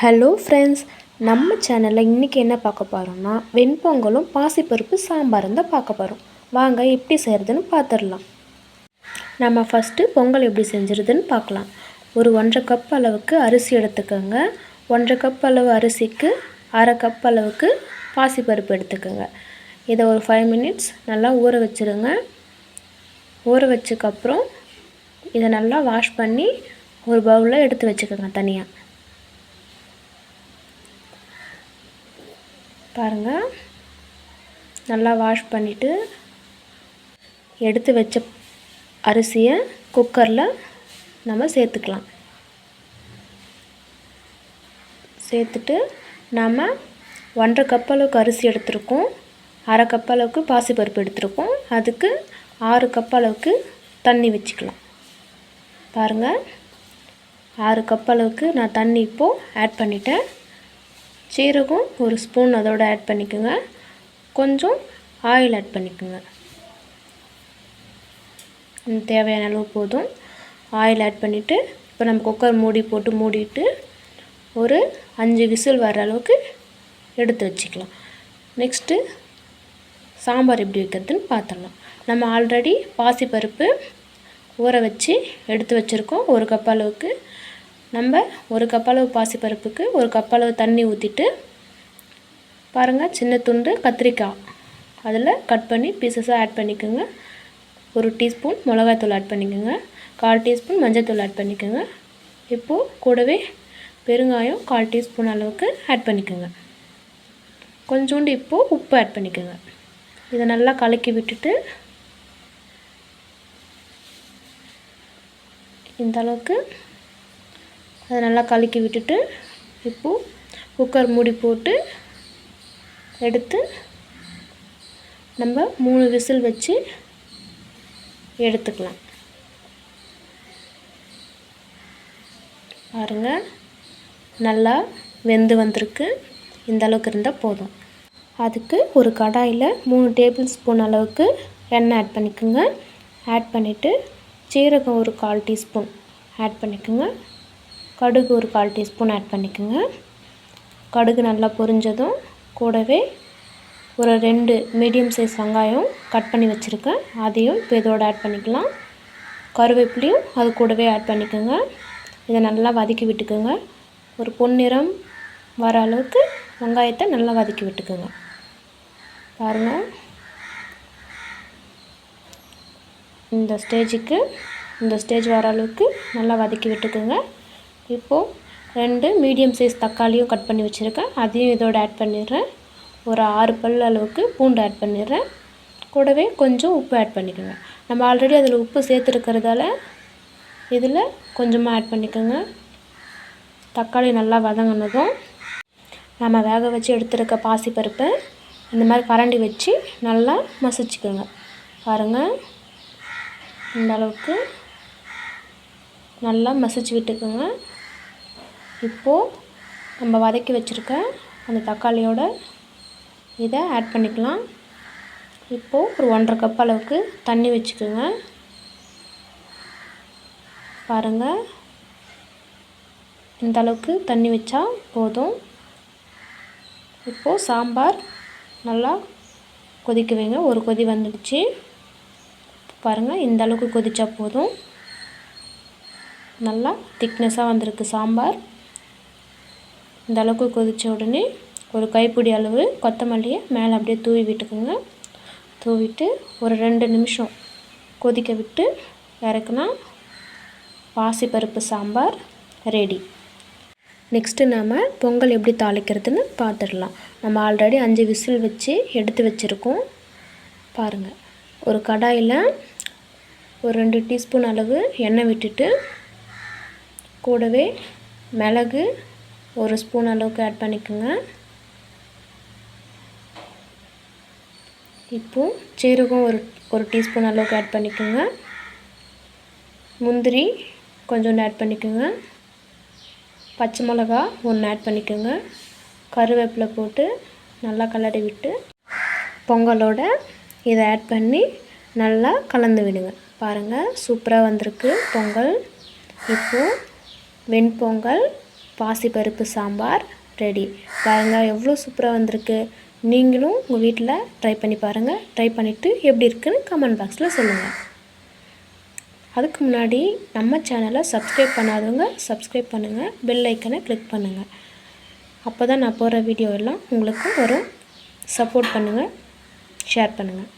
Hello friends நம்ம சேனலில் இன்றைக்கி என்ன பார்க்க போகிறோம்னா வெண்பொங்கலும் பாசிப்பருப்பு சாம்பாரும் தான் பார்க்க போகிறோம் வாங்க எப்படி செய்கிறதுன்னு பார்த்துடலாம். நம்ம ஃபஸ்ட்டு பொங்கல் எப்படி செஞ்சுருதுன்னு பார்க்கலாம். ஒரு ஒன்றரை கப் அளவுக்கு அரிசி எடுத்துக்கோங்க. ஒன்றரை கப் அளவு அரிசிக்கு அரை கப் அளவுக்கு பாசிப்பருப்பு எடுத்துக்கோங்க. இதை ஒரு ஃபைவ் மினிட்ஸ் நல்லா ஊற வச்சுருங்க. ஊற வச்சக்கப்புறம் இதை நல்லா வாஷ் பண்ணி ஒரு பவுலில் எடுத்து வச்சுக்கோங்க தனியாக பாருங்கள் நல்லா வாஷ் பண்ணிவிட்டு எடுத்து வச்ச அரிசியை குக்கரில் நம்ம சேர்த்துக்கலாம். சேர்த்துட்டு நாம் ஒன்றரை கப் அளவுக்கு அரிசி எடுத்திருக்கோம். அரை கப் அளவுக்கு பாசிப்பருப்பு எடுத்திருக்கோம். அதுக்கு ஆறு கப் அளவுக்கு தண்ணி வச்சுக்கலாம். பாருங்கள் ஆறு கப் அளவுக்கு நான் தண்ணி இப்போது ஆட் பண்ணிட்டேன். சீரகம் ஒரு ஸ்பூன் அதோடு ஆட் பண்ணிக்கோங்க. கொஞ்சம் ஆயில் ஆட் பண்ணிக்கோங்க. தேவையான அளவு போதும். ஆயில் ஆட் பண்ணிவிட்டு இப்போ நம்ம குக்கர் மூடி போட்டு மூடிட்டு ஒரு அஞ்சு விசில் வர அளவுக்கு எடுத்து வச்சுக்கலாம். நெக்ஸ்ட்டு சாம்பார் எப்படி வைக்கிறதுன்னு பார்த்துடலாம் நம்ம ஆல்ரெடி பாசிப்பருப்பு ஊற வச்சு எடுத்து வச்சுருக்கோம். ஒரு கப் அளவுக்கு நம்ம ஒரு கப்பளவு பாசிப்பருப்புக்கு ஒரு கப்பளவு தண்ணி ஊற்றிட்டு பாருங்கள் சின்ன துண்டு கத்திரிக்காய். அதில் கட் பண்ணி பீசஸாக ஆட் பண்ணிக்கோங்க. ஒரு டீஸ்பூன் மிளகாய்த்தூள் ஆட் பண்ணிக்கோங்க. கால் டீஸ்பூன் மஞ்சள்தூள் ஆட் பண்ணிக்கோங்க. இப்போது கூடவே பெருங்காயம் கால் டீஸ்பூன் அளவுக்கு ஆட் பண்ணிக்கோங்க. கொஞ்சோண்டு இப்போது உப்பு ஆட் பண்ணிக்கோங்க. இதை நல்லா கலக்கி விட்டுட்டு இந்த அளவுக்கு அதை நல்லா கலக்கி விட்டுட்டு இப்போது குக்கர் மூடி போட்டு எடுத்து நம்ம மூணு விசில் வச்சு எடுத்துக்கலாம். பாருங்கள் நல்லா வெந்து வந்திருக்கு. இந்த அளவுக்கு இருந்தால் போதும். அதுக்கு ஒரு கடாயில் மூணு டேபிள் ஸ்பூன் அளவுக்கு எண்ணெய் ஆட் பண்ணிக்கோங்க. ஆட் பண்ணிவிட்டு சீரகம் ஒரு கால் டீஸ்பூன் ஆட் பண்ணிக்கோங்க. கடுகு ஒரு கால் டீஸ்பூன் ஆட் பண்ணிக்கோங்க. கடுகு நல்லா பொரிஞ்சதும் கூடவே ஒரு ரெண்டு மீடியம் சைஸ் வெங்காயம் கட் பண்ணி வச்சுருக்கேன். அதையும் இப்போ இதோடு ஆட் பண்ணிக்கலாம். கருவேப்பிலையும் அது கூடவே ஆட் பண்ணிக்கோங்க. இதை நல்லா வதக்கி விட்டுக்கோங்க. ஒரு பொன்னிறம் வர அளவுக்கு வெங்காயத்தை நல்லா வதக்கி விட்டுக்கோங்க. பாருங்கள் இந்த ஸ்டேஜுக்கு இந்த ஸ்டேஜ் வர அளவுக்கு நல்லா வதக்கி விட்டுக்கோங்க. இப்போது ரெண்டு மீடியம் சைஸ் தக்காளியும் கட் பண்ணி வச்சுருக்கேன். அதையும் இதோடு ஆட் பண்ணிடுறேன். ஒரு ஆறு பல் அளவுக்கு பூண்டு ஆட் பண்ணிடுறேன். கூடவே கொஞ்சம் உப்பு ஆட் பண்ணிக்கோங்க. நம்ம ஆல்ரெடி அதில் உப்பு சேர்த்துருக்கிறதால இதில் கொஞ்சமாக ஆட் பண்ணிக்கோங்க. தக்காளி நல்லா வதங்கினதும் நம்ம வேக வச்சு எடுத்துருக்க பாசிப்பருப்பை இந்த மாதிரி கரண்டி வச்சு நல்லா மசிச்சுக்கோங்க. பாருங்கள் இந்த அளவுக்கு நல்லா மசிச்சு விட்டுக்கோங்க. இப்போது நம்ம வதக்கி வச்சுருக்க அந்த தக்காளியோட இதை ஆட் பண்ணிக்கலாம். இப்போது ஒரு ஒன்றரை கப் அளவுக்கு தண்ணி வச்சுக்கோங்க. பாருங்கள் இந்த அளவுக்கு தண்ணி வச்சா போதும். இப்போது சாம்பார் நல்லா கொதிக்க வைங்க. ஒரு கொதி வந்துடுச்சு. பாருங்கள் இந்த அளவுக்கு கொதித்தா போதும். நல்லா திக்னஸாக வந்திருக்கு சாம்பார். இந்த அளவுக்கு கொதித்த உடனே ஒரு கைப்பிடி அளவு கொத்தமல்லியை மேலே அப்படியே தூவி விட்டுக்குங்க. தூவிட்டு ஒரு ரெண்டு நிமிஷம் கொதிக்க விட்டு இறக்குனா பாசிப்பருப்பு சாம்பார் ரெடி நெக்ஸ்ட்டு நாம் பொங்கல் எப்படி தாளிக்கிறதுன்னு பார்த்துடலாம். நம்ம ஆல்ரெடி அஞ்சு விசில் வச்சு எடுத்து வச்சுருக்கோம். பாருங்கள் ஒரு கடாயில் ஒரு ரெண்டு டீஸ்பூன் அளவு எண்ணெய் விட்டுட்டு கூடவே மிளகு ஒரு ஸ்பூன் அளவுக்கு ஆட் பண்ணிக்கோங்க. இப்போது சீரகம் ஒரு ஒரு டீஸ்பூன் அளவுக்கு ஆட் பண்ணிக்கோங்க. முந்திரி கொஞ்சோண்டு ஆட் பண்ணிக்கோங்க. பச்சை மிளகா ஒன்று ஆட் பண்ணிக்கோங்க. கருவேப்பிலை போட்டு நல்லா கலரி விட்டு பொங்கலோட இதை ஆட் பண்ணி நல்லா கலந்து விடுங்க. பாருங்கள் சூப்பராக வந்திருக்கு பொங்கல். இப்போது வெண்பொங்கல் பாசிப்பருப்பு சாம்பார் ரெடி பாருங்கள் எவ்வளோ சூப்பராக வந்திருக்கு. நீங்களும் உங்கள் வீட்டில் ட்ரை பண்ணி பாருங்கள் ட்ரை பண்ணிவிட்டு எப்படி இருக்குன்னு கமெண்ட் பாக்ஸில் சொல்லுங்கள் அதுக்கு முன்னாடி நம்ம சேனலை சப்ஸ்கிரைப் பண்ணாதவங்க சப்ஸ்கிரைப் பண்ணுங்கள் பெல் ஐக்கனை கிளிக் பண்ணுங்கள் அப்போ தான் நான் போகிற வீடியோ எல்லாம் உங்களுக்கு வரும். சப்போர்ட் பண்ணுங்கள் ஷேர் பண்ணுங்கள்